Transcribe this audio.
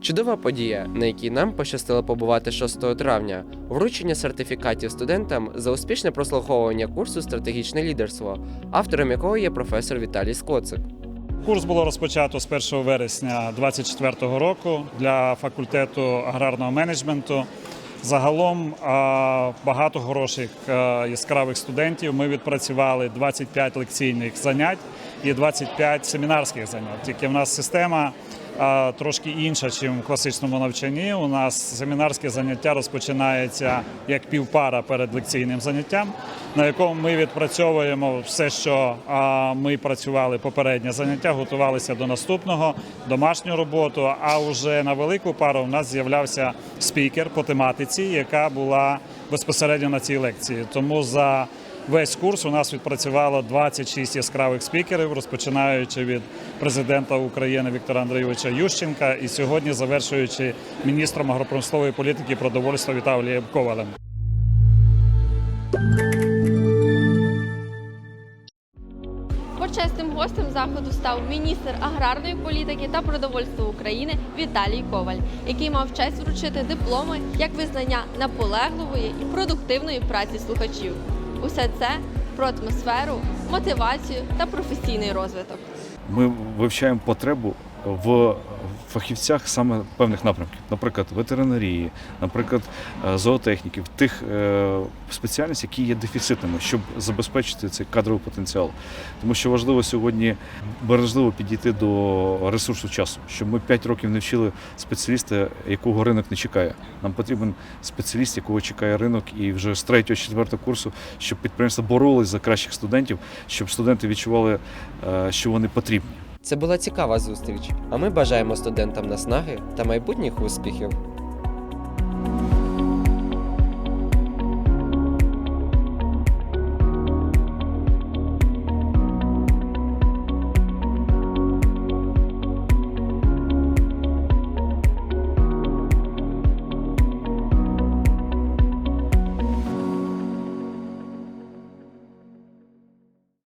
Чудова подія, на якій нам пощастило побувати 6 травня, вручення сертифікатів студентам за успішне прослуховування курсу стратегічне лідерство, автором якого є професор Віталій Скоцик. Курс було розпочато з 1 вересня 2024 року для факультету аграрного менеджменту. Загалом багато хороших яскравих студентів. Ми відпрацювали 25 лекційних занять і 25 семінарських занять. Тільки в нас система трошки інша, ніж в класичному навчанні. У нас семінарське заняття розпочинається як півпара перед лекційним заняттям, на якому ми відпрацьовуємо все, що ми працювали попереднє заняття, готувалися до наступного, домашню роботу. А вже на велику пару у нас з'являвся спікер по тематиці, яка була безпосередньо на цій лекції. Тому за Весь курс у нас відпрацювало 26 яскравих спікерів, розпочинаючи від президента України Віктора Андрійовича Ющенка і сьогодні завершуючи міністром агропромислової політики і продовольства Віталієм Ковалем. Почесним гостем заходу став міністр аграрної політики та продовольства України Віталій Коваль, який мав честь вручити дипломи як визнання наполегливої і продуктивної праці слухачів. Усе це про атмосферу, мотивацію та професійний розвиток. Ми вивчаємо потребу в фахівцях саме певних напрямків, наприклад, ветеринарії, наприклад, е, зоотехніки, в тих е, спеціальностей, які є дефіцитними, щоб забезпечити цей кадровий потенціал. Тому що важливо сьогодні бережливо підійти до ресурсу часу, щоб ми 5 років не вчили спеціаліста, якого ринок не чекає. Нам потрібен спеціаліст, якого чекає ринок, і вже з 3-4 курсу, щоб підприємства боролись за кращих студентів, щоб студенти відчували, е, що вони потрібні. Це була цікава зустріч, а ми бажаємо студентам наснаги та майбутніх успіхів.